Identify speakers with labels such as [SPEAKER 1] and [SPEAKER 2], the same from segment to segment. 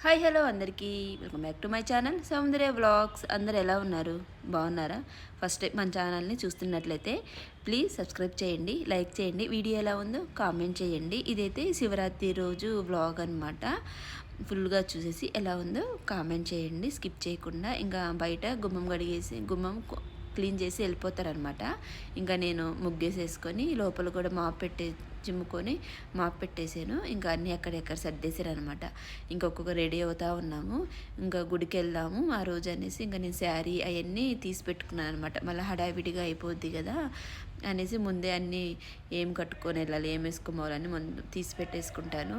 [SPEAKER 1] Hi hello అందరికీ. Welcome back to my channel. Soundarya vlogs. అందరు ఎలా ఉన్నారు? బాగున్నారా? ఫస్ట్ టైం మన ఛానల్ని చూస్తున్నట్లయితే ప్లీజ్ సబ్స్క్రైబ్ చేయండి లైక్ చేయండి. వీడియో ఎలా ఉందో కామెంట్ చేయండి. ఇదైతే శివరాత్రి రోజు వ్లాగ్ అనమాట ఫుల్గా చూసేసి ఎలా ఉందో కామెంట్ చేయండి. స్కిప్ చేయకుండా ఇంకా బయట గుమ్మం గడిగేసి గుమ్మం క్లీన్ చేసి వెళ్ళిపోతారనమాట ఇంకా నేను ముగ్గేసేసుకొని లోపల కూడా మాప్ పెట్టే చిమ్ముకొని మాప్ పెట్టేసాను. ఇంకా అన్నీ ఎక్కడెక్కడ సర్దేశారు అనమాట ఇంకొక రెడీ అవుతా ఉన్నాము. ఇంకా గుడికి వెళ్దాము ఆ రోజు అనేసి ఇంకా నేను శారీ అవన్నీ తీసి పెట్టుకున్నాను అనమాట మళ్ళీ హడావిడిగా అయిపోద్ది కదా అనేసి ముందే అన్నీ ఏం కట్టుకొని వెళ్ళాలి ఏం వేసుకోవాలని ముందు తీసి పెట్టేసుకుంటాను.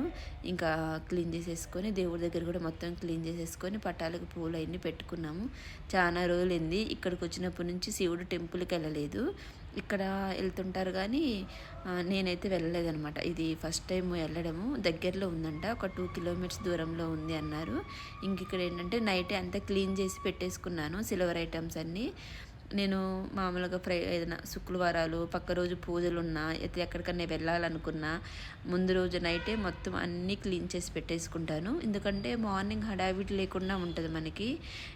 [SPEAKER 1] ఇంకా క్లీన్ చేసేసుకొని దేవుడి దగ్గర కూడా మొత్తం క్లీన్ చేసేసుకొని పట్టాలకు పూలు అవన్నీ పెట్టుకున్నాము. చాలా రోజులైంది ఇక్కడికి వచ్చినప్పటి నుంచి శివుడు టెంపుల్కి వెళ్ళలేదు. ఇక్కడ వెళ్తుంటారు కానీ నేనైతే వెళ్ళలేదనమాట ఇది ఫస్ట్ టైం వెళ్ళడము. దగ్గరలో ఉందంట. ఒక టూ కిలోమీటర్స్ దూరంలో ఉంది అన్నారు. ఇంక ఇక్కడ ఏంటంటే నైట్ అంతా క్లీన్ చేసి పెట్టేసుకున్నాను సిల్వర్ ఐటమ్స్ అన్నీ. నేను మామూలుగా ఫ్రై ఏదైనా శుక్రవారాలు పక్క రోజు పూజలు ఉన్నా అయితే ఎక్కడికన్నా వెళ్ళాలనుకున్నా ముందు రోజు నైటే మొత్తం అన్నీ క్లీన్ చేసి పెట్టేసుకుంటాను. ఎందుకంటే మార్నింగ్ హడావిడి లేకుండా ఉంటుంది మనకి.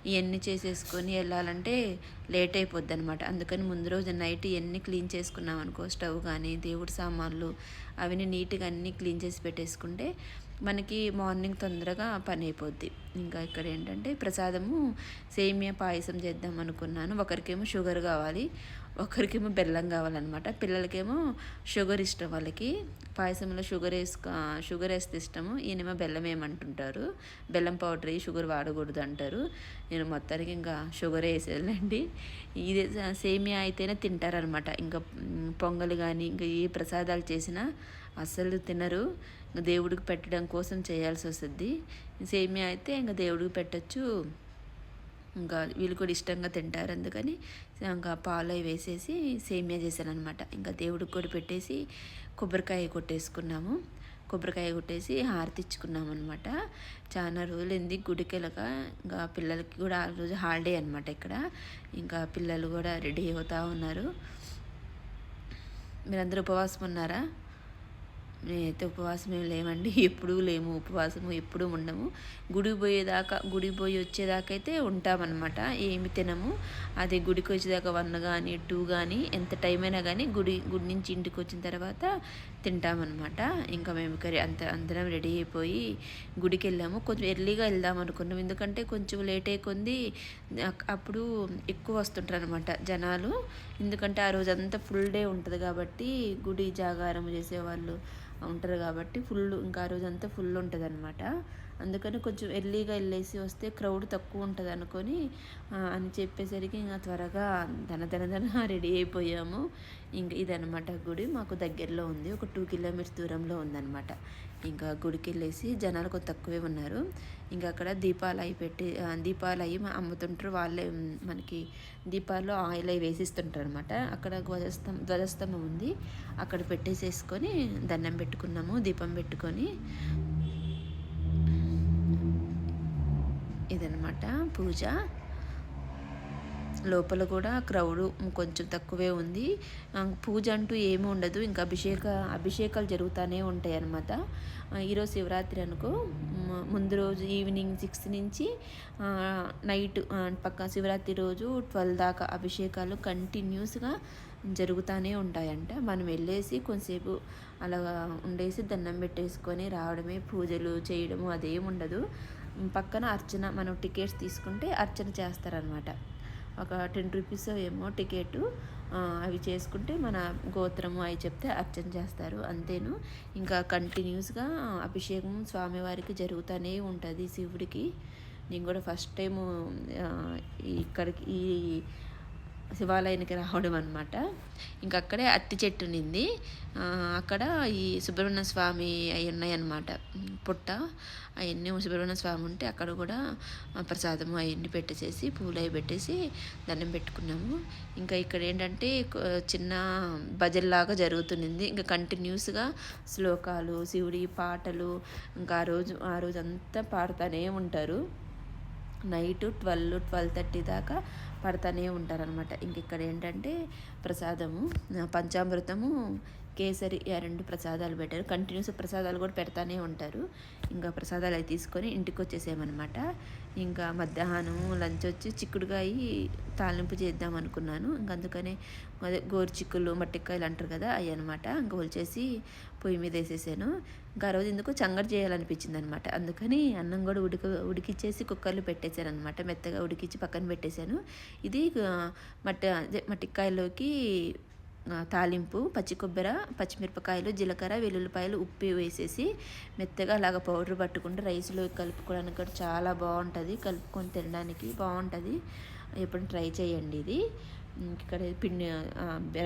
[SPEAKER 1] ఇవన్నీ చేసేసుకొని వెళ్ళాలంటే లేట్ అయిపోద్ది అనమాట అందుకని ముందు రోజు నైట్ ఇవన్నీ క్లీన్ చేసుకున్నాం అనుకో స్టవ్ కానీ దేవుడి సామాన్లు అవన్నీ నీట్గా అన్నీ క్లీన్ చేసి పెట్టేసుకుంటే మనకి మార్నింగ్ తొందరగా పని అయిపోద్ది. ఇంకా ఇక్కడ ఏంటంటే ప్రసాదము సేమియా పాయసం చేద్దాం అనుకున్నాను. ఒకరికేమో షుగర్ కావాలి ఒకరికేమో బెల్లం కావాలన్నమాట. పిల్లలకేమో షుగర్ ఇష్టం వాళ్ళకి. పాయసంలో షుగర్ వేసుకో షుగర్ వేస్తే ఇష్టము. ఈయనేమో బెల్లం ఏమంటుంటారు బెల్లం పౌడర్ వేయి షుగర్ వాడకూడదు అంటారు. నేను మొత్తానికి ఇంకా షుగర్ వేసేదండి ఇది సేమియా అయితేనే తింటారనమాట ఇంకా పొంగల్ కానీ ఇంకా ఏ ప్రసాదాలు చేసినా అస్సలు తినరు. ఇంకా దేవుడికి పెట్టడం కోసం చేయాల్సి వస్తుంది. సేమియా అయితే ఇంకా దేవుడికి పెట్టచ్చు. ఇంకా వీళ్ళు కూడా ఇష్టంగా తింటారు అందుకని ఇంకా పాలు అవి వేసేసి సేమియా చేశాను అనమాట ఇంకా దేవుడికి కూడా పెట్టేసి కొబ్బరికాయ కొట్టేసుకున్నాము. కొబ్బరికాయ కొట్టేసి హారతిచ్చుకున్నాం అనమాట చాలా రోజులైంది గుడికి వెళ్ళక ఇంకా పిల్లలకి కూడా ఆ రోజు హాలిడే అనమాట ఇక్కడ. ఇంకా పిల్లలు కూడా రెడీ అవుతూ ఉన్నారు. మీరందరూ ఉపవాసం ఉన్నారా మేమైతే ఉపవాసం ఏం లేమండి. ఎప్పుడూ లేము ఉపవాసము ఎప్పుడూ ఉండము. గుడికి పోయేదాకా గుడికి పోయి వచ్చేదాకా అయితే ఉంటామన్నమాట. ఏమి తినము. అదే గుడికి వచ్చేదాకా వన్ కానీ టూ కానీ ఎంత టైం అయినా కానీ గుడి గుడి నుంచి ఇంటికి వచ్చిన తర్వాత తింటామన్నమాట. ఇంకా మేము ఇక్కడ అంత అందరం రెడీ అయిపోయి గుడికి వెళ్ళాము. కొంచెం ఎర్లీగా వెళ్దాం అనుకున్నాం. ఎందుకంటే కొంచెం లేట్ అయిపోయింది అప్పుడు ఎక్కువ వస్తుంటారు అనమాట జనాలు. ఎందుకంటే ఆ రోజు అంతా ఫుల్ డే ఉంటుంది కాబట్టి గుడి జాగారం చేసేవాళ్ళు. ఉంటారు కాబట్టి ఫుల్ ఇంకా ఆ రోజు అంతా ఫుల్ ఉంటుంది అనమాట అందుకని కొంచెం ఎర్లీగా వెళ్ళేసి వస్తే క్రౌడ్ తక్కువ ఉంటుంది అనుకొని అని చెప్పేసరికి ఇంకా త్వరగా ధన ధన ధన రెడీ అయిపోయాము. ఇంక ఇదనమాట గుడి. మాకు దగ్గరలో ఉంది. ఒక టూ కిలోమీటర్స్ దూరంలో ఉందన్నమాట. ఇంకా గుడికి వెళ్ళేసి జనాలు కొంత తక్కువే ఉన్నారు. ఇంకా అక్కడ దీపాలు అవి పెట్టి దీపాలు అవి అమ్ముతుంటారు. వాళ్ళే మనకి దీపాల్లో ఆయిల్ అవి వేసిస్తుంటారు అనమాట అక్కడ ధ్వజస్తం ధ్వజస్తంభం ఉంది. అక్కడ పెట్టేసేసుకొని దండం పెట్టుకున్నాము. దీపం పెట్టుకొని ఇదనమాట పూజ. లోపల కూడా క్రౌడ్ కొంచెం తక్కువే ఉంది. పూజ అంటూ ఏమీ ఉండదు. ఇంకా అభిషేక అభిషేకాలు జరుగుతూనే ఉంటాయి అన్నమాట. ఈరోజు శివరాత్రి అనుకో ముందు రోజు ఈవినింగ్ సిక్స్ నుంచి నైట్ పక్క శివరాత్రి రోజు ట్వెల్వ్ దాకా అభిషేకాలు కంటిన్యూస్గా జరుగుతూనే ఉంటాయంట. మనం వెళ్ళేసి కొంతసేపు అలా ఉండేసి దండం పెట్టేసుకొని రావడమే పూజలు చేయడము అదేం ఉండదు. పక్కన అర్చన మనం టికెట్స్ తీసుకుంటే అర్చన చేస్తారనమాట ఒక టెన్ రూపీస్ ఏమో టికెట్ అవి చేసుకుంటే మన గోత్రము అవి చెప్తే అర్చన చేస్తారు అంతేను. ఇంకా కంటిన్యూస్గా అభిషేకం స్వామివారికి జరుగుతూనే ఉంటుంది శివుడికి. నేను కూడా ఫస్ట్ టైము ఇక్కడికి ఈ శివాలయానికి రావడం అనమాట ఇంకా అక్కడే అత్తి చెట్టు నింది అక్కడ ఈ సుబ్రహ్మణ్య స్వామి అవి ఉన్నాయన్నమాట. పుట్ట అవన్నీ సుబ్రహ్మణ్య స్వామి ఉంటే అక్కడ కూడా ప్రసాదము అవన్నీ పెట్టేసేసి పూలు అవి పెట్టేసి దండం పెట్టుకున్నాము. ఇంకా ఇక్కడ ఏంటంటే చిన్న భజనలాగా జరుగుతుంది ఇంకా కంటిన్యూస్గా శ్లోకాలు శివుడి పాటలు ఇంకా ఆ రోజు ఆ రోజు అంతా పాడుతూనే ఉంటారు. నైట్ ట్వెల్వ్ ట్వెల్వ్ థర్టీ దాకా పడతానే ఉంటారనమాట ఇంక ఇక్కడ ఏంటంటే ప్రసాదము పంచామృతము కేసరి ఆ రెండు ప్రసాదాలు పెట్టారు. కంటిన్యూస్ ప్రసాదాలు కూడా పెడతానే ఉంటారు. ఇంకా ప్రసాదాలు అవి తీసుకొని ఇంటికి వచ్చేసామన్నమాట ఇంకా మధ్యాహ్నం లంచ్ వచ్చి చిక్కుడుకాయ తాలింపు చేద్దాం అనుకున్నాను. ఇంకా అందుకనే అదే గోరు చిక్కులు మట్టికాయలు అంటారు కదా అవి అనమాట ఇంకా వచ్చేసి పొయ్యి మీద వేసేసాను. ఇంకా ఆ రోజు ఎందుకు చంగడి చేయాలనిపించింది అనమాట అందుకని అన్నం కూడా ఉడిక ఉడికిచ్చేసి కుక్కర్లో పెట్టేశాను అనమాట మెత్తగా ఉడికిచ్చి పక్కన పెట్టేశాను. ఇది మట్టి మట్టికాయలోకి తాలింపు పచ్చి కొబ్బరి పచ్చిమిరపకాయలు జీలకర్ర వెల్లుల్లిపాయలు ఉప్పు వేసేసి మెత్తగా అలాగ పౌడర్ పట్టుకుంటే రైస్లో కలుపుకోవడానికి కూడా చాలా బాగుంటుంది. కలుపుకొని తినడానికి బాగుంటుంది. ఎప్పుడు ట్రై చేయండి ఇది. ఇక్కడ పిండి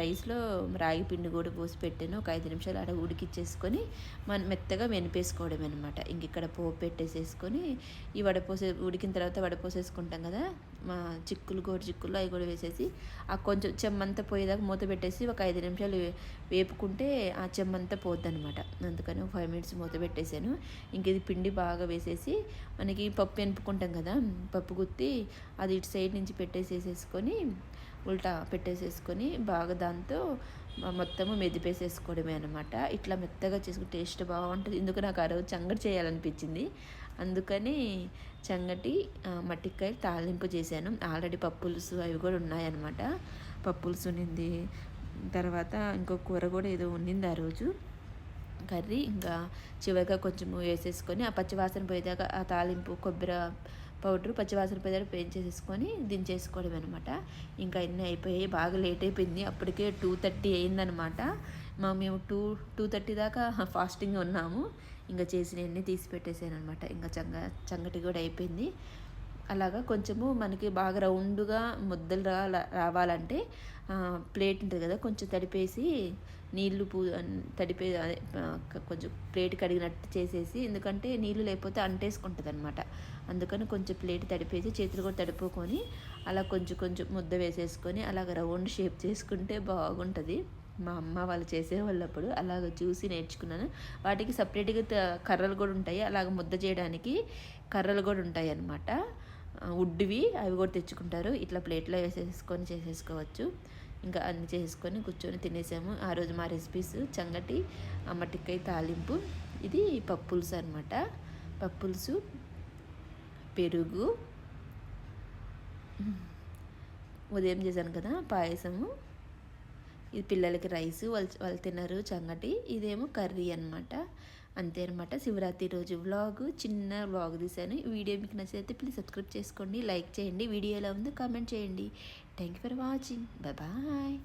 [SPEAKER 1] రైస్లో రాగి పిండి కూడా పోసి పెట్టాను. ఒక ఐదు నిమిషాలు అక్కడ ఉడికిచ్చేసుకొని మనం మెత్తగా వెనిపేసుకోవడం అనమాట ఇంక ఇక్కడ పోపు పెట్టేసేసుకొని ఈ వడపోసే ఉడికిన తర్వాత వడపోసేసుకుంటాం కదా మా చిక్కులు గోరు చిక్కులు అవి కూడా వేసేసి ఆ కొంచెం చెమ్మంతా పోయేదాకా మూత పెట్టేసి ఒక ఐదు నిమిషాలు వేపుకుంటే ఆ చెమ్మంతా పోద్ది అనమాట అందుకని ఒక ఫైవ్ మినిట్స్ మూత పెట్టేశాను. ఇంక ఇది పిండి బాగా వేసేసి మనకి పప్పు ఎనుపుకుంటాం కదా పప్పు గుత్తి అది ఇటు సైడ్ నుంచి పెట్టేసేసేసుకొని ఉల్టా పెట్టేసేసుకొని బాగా దాంతో మొత్తము మెదిపేసేసుకోవడమే అనమాట ఇట్లా మెత్తగా చేసుకుని టేస్ట్ బాగుంటుంది. ఎందుకు నాకు ఆ రోజు చంగటి చేయాలనిపించింది. అందుకని చంగటి మట్టికాయలు తాలింపు చేశాను. ఆల్రెడీ పప్పులుసు అవి కూడా ఉన్నాయన్నమాట. పప్పులుసు ఉన్నింది. తర్వాత ఇంకో కూర కూడా ఏదో ఉన్నింది ఆ రోజు. కర్రీ ఇంకా చివరిగా కొంచెం వేసేసుకొని ఆ పచ్చివాసన పోయేదాకా ఆ తాలింపు కొబ్బరి పౌడర్ పచ్చివాసన పెయింట్ చేసుకొని దించేసుకోవడం అనమాట ఇంకా ఎన్ని అయిపోయాయి బాగా లేట్ అయిపోయింది. అప్పటికే టూ థర్టీ అయిందనమాట మా మేము టూ టూ థర్టీ దాకా ఫాస్టింగ్ ఉన్నాము. ఇంకా చేసినవన్నీ తీసి పెట్టేసాను అనమాట ఇంకా చంగ చంగటి కూడా అయిపోయింది. అలాగా కొంచెము మనకి బాగా రౌండ్గా ముద్దలు రా రావాలంటే ప్లేట్ ఉంటుంది కదా కొంచెం తడిపేసి నీళ్ళు పూ తడిపే అదే కొంచెం ప్లేట్ కడిగినట్టు చేసేసి ఎందుకంటే నీళ్ళు లేకపోతే అంటేసుకుంటుంది అనమాట అందుకని కొంచెం ప్లేట్ తడిపేసి చేతులు కూడా తడిపోకొని అలా కొంచెం కొంచెం ముద్ద వేసేసుకొని అలాగ రౌండ్ షేప్ చేసుకుంటే బాగుంటుంది. మా అమ్మ వాళ్ళు చేసేవాళ్ళు అప్పుడు అలాగ చూసి నేర్చుకున్నాను. వాటికి సపరేట్గా త- కర్రలు కూడా ఉంటాయి. అలాగ ముద్ద చేయడానికి కర్రలు కూడా ఉంటాయి అన్నమాట వుడ్వి అవి కూడా తెచ్చుకుంటారు. ఇట్లా ప్లేట్లో వేసేసుకొని చేసేసుకోవచ్చు. ఇంకా అన్ని చేసుకొని కూర్చొని తినేసాము. ఆ రోజు మా రెసిపీస్ చంగటి అమ్మటికాయ మట్టికాయ తాలింపు. ఇది పప్పులుసు అనమాట పప్పులుసు పెరుగు. ఉదయం చేశాను కదా పాయసము. ఇది పిల్లలకి రైస్ వాళ్ళు వాళ్ళు తిన్నారు చంగటి. ఇదేమో కర్రీ అనమాట అంతే అనమాట శివరాత్రి రోజు వ్లాగ్ చిన్న వ్లాగ్ తీశాను. ఈ వీడియో మీకు నచ్చితే ప్లీజ్ సబ్స్క్రైబ్ చేసుకోండి లైక్ చేయండి. వీడియో ఎలా ఉందో కామెంట్ చేయండి. Thank you for watching bye